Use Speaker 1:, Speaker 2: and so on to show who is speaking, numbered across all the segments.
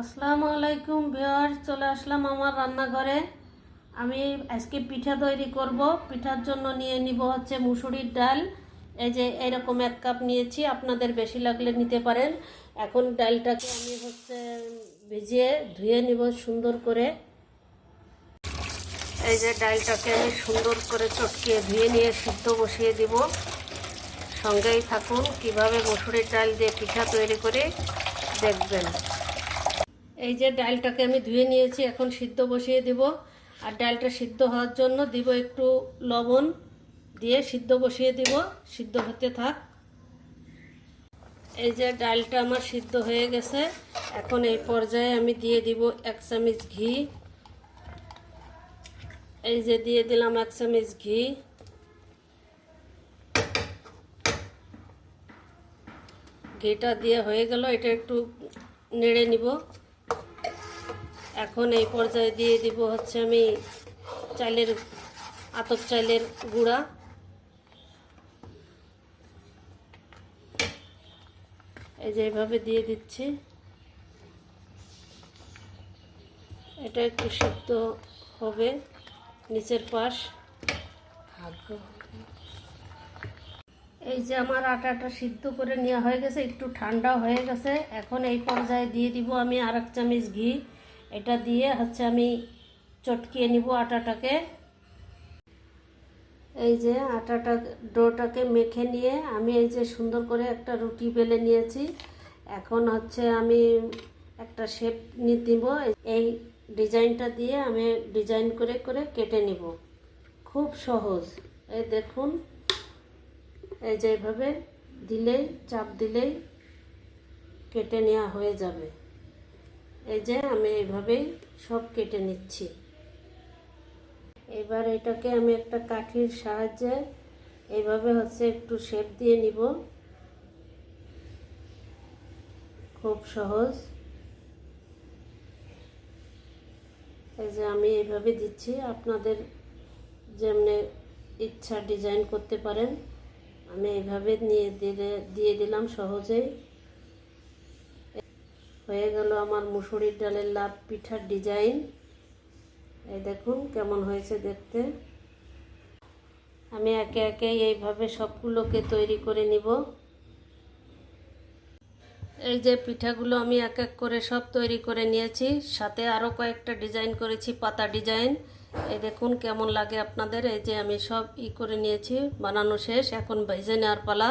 Speaker 1: আসসালামু আলাইকুম ভিউয়ার চলে আসলাম আমার রান্নাঘরে। আমি আজকে পিঠা তৈরি করব। পিঠার জন্য নিয়ে নিব হচ্ছে মুসুরির ডাল। এই যে এরকম এক কাপ নিয়েছি, আপনাদের বেশি লাগলে নিতে পারেন। এখন ডালটাকে আমি হচ্ছে ভিজিয়ে ধুয়ে নিব সুন্দর করে। এই যে ডালটাকে আমি সুন্দর করে চটকিয়ে ধুয়ে নিয়ে সিদ্ধ বসিয়ে দিব। সঙ্গেই থাকুন, কীভাবে মুসুরির ডাল দিয়ে পিঠা তৈরি করে দেখবেন। এই যে ডালটাকে আমি ধুয়ে নিয়েছি, এখন সিদ্ধ বসিয়ে দিব। আর ডালটা সিদ্ধ হওয়ার জন্য দিব একটু লবণ দিয়ে সিদ্ধ বসিয়ে দিব। সিদ্ধ হতে থাক। এই যে ডালটা আমার সিদ্ধ হয়ে গেছে। এখন এই পর্যায়ে আমি দিয়ে দিব এক চামচ ঘি। এই যে দিয়ে দিলাম এক চামচ ঘি। ঘিটা দিয়ে হয়ে গেল, এটা একটু নেড়ে নিব। এখন এই পর্যায়ে দিয়ে দিব হচ্ছে আমি চালের, আতপ চালের গুঁড়া। এই যে এইভাবে দিয়ে দিচ্ছি। এটা একটু সিদ্ধ হবে নিচের পাশ। এই যে আমার আটাটা সিদ্ধ করে নেওয়া হয়ে গেছে, একটু ঠান্ডা হয়ে গেছে। এখন এই পর্যায়ে দিয়ে দিব আমি আর এক চামচ ঘি। এটা দিয়ে হচ্ছে আমি চটকিয়ে নিব আটাটাকে। এই যে আটাটা ডোটাকে মেখে নিয়ে আমি এই যে সুন্দর করে একটা রুটি বেলে নিয়েছি। এখন হচ্ছে আমি একটা শেপ নিয়ে দিব। এই ডিজাইনটা দিয়ে আমি ডিজাইন করে করে কেটে নিব। খুব সহজ। এই দেখুন, এই যে এইভাবে দিলেই, চাপ দিলেই কেটে নেওয়া হয়ে যাবে। এই যে আমি এইভাবেই সব কেটে নিচ্ছি। এবার এটাকে আমি একটা কাঠির সাহায্যে এইভাবে হচ্ছে একটু শেপ দিয়ে নিব। খুব সহজ। এই যে আমি এইভাবে দিচ্ছি, আপনাদের যেমনি ইচ্ছা ডিজাইন করতে পারেন। আমি এইভাবে নিয়ে দিলে, দিয়ে দিলাম সহজেই। হয়ে গেল আমার মুসুরির ডালের লাভ পিঠার ডিজাইন। এই দেখুন কেমন হয়েছে দেখতে। আমি একে একে এইভাবে সবগুলোকে তৈরি করে নিব। এই যে পিঠাগুলো আমি এক এক করে সব তৈরি করে নিয়েছি, সাথে আরও কয়েকটা ডিজাইন করেছি, পাতা ডিজাইন। এই দেখুন কেমন লাগে আপনাদের, এই যে আমি সব ই করে নিয়েছি, বানানো শেষ, এখন ভেজে নেওয়ার পালা।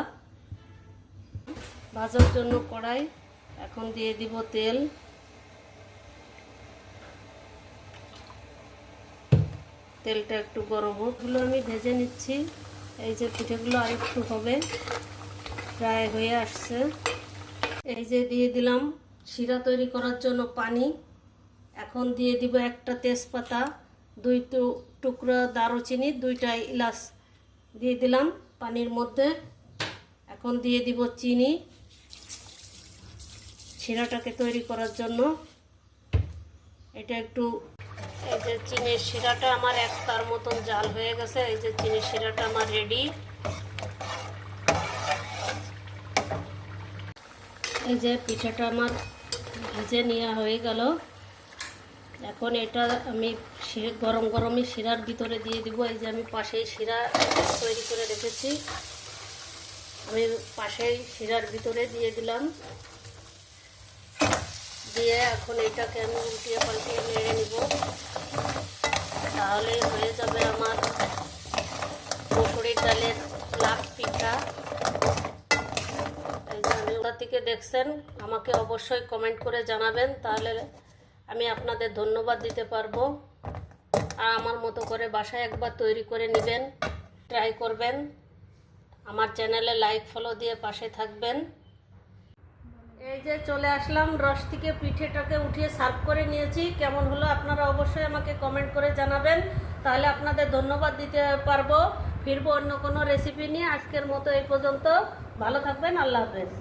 Speaker 1: ভাজার জন্য কড়াই। এখন দিয়ে দিব তেল। তেলটা একটু গরম হোক। ওগুলো আমি ভেজে নিচ্ছি। এই যে পিঠেগুলো আরেকটু হবে। প্রায় হয়ে আসছে। এই যে দিয়ে দিলাম শিরা তৈরি করার জন্য পানি। এখন দিয়ে দিব একটা তেজপাতা, দুই টুকরো দারুচিনি, দুইটা ইলাচ। দিয়ে দিলাম পানির মধ্যে। এখন দিয়ে দিব চিনি। শিরাটাকে তৈরি করার জন্য। এটা একটু এই যে চিনির শিরাটা আমার এক তার মতন জাল হয়ে গেছে। এই যে চিনির শিরাটা আমার রেডি এই যে পিঠাটা আমার ভেজে নেওয়া হয়ে গেল। এখন এটা আমি গরম গরমই শিরার ভিতরে দিয়ে দিব। এই যে আমি পাশেই শিরা তৈরি করে রেখেছি। আমি পাশেই শিরার ভিতরে দিয়ে দিলাম। দিয়ে এখন এটাকে আমি উল্টিয়ে পাল্টিয়ে নেড়ে নিব। তাহলেই হয়ে যাবে আমার মুসুরির ডালের লাভ পিঠা। থেকে দেখছেন, আমাকে অবশ্যই কমেন্ট করে জানাবেন, তাহলে আমি আপনাদের ধন্যবাদ দিতে পারব। আর আমার মতো করে বাসায় একবার তৈরি করে নেবেন ট্রাই করবেন। আমার চ্যানেলে লাইক ফলো দিয়ে পাশে থাকবেন। এই যে চলে আসলাম রস থেকে পিঠেটাকে উঠিয়ে সার্ভ করে নিয়েছি। কেমন হলো আপনারা অবশ্যই আমাকে কমেন্ট করে জানাবেন। তাহলে আপনাদের ধন্যবাদ দিতে পারব। ফিরবো অন্য কোনো রেসিপি নিয়ে আজকের মতো এই পর্যন্ত। ভালো থাকবেন, আল্লাহ হাফেজ।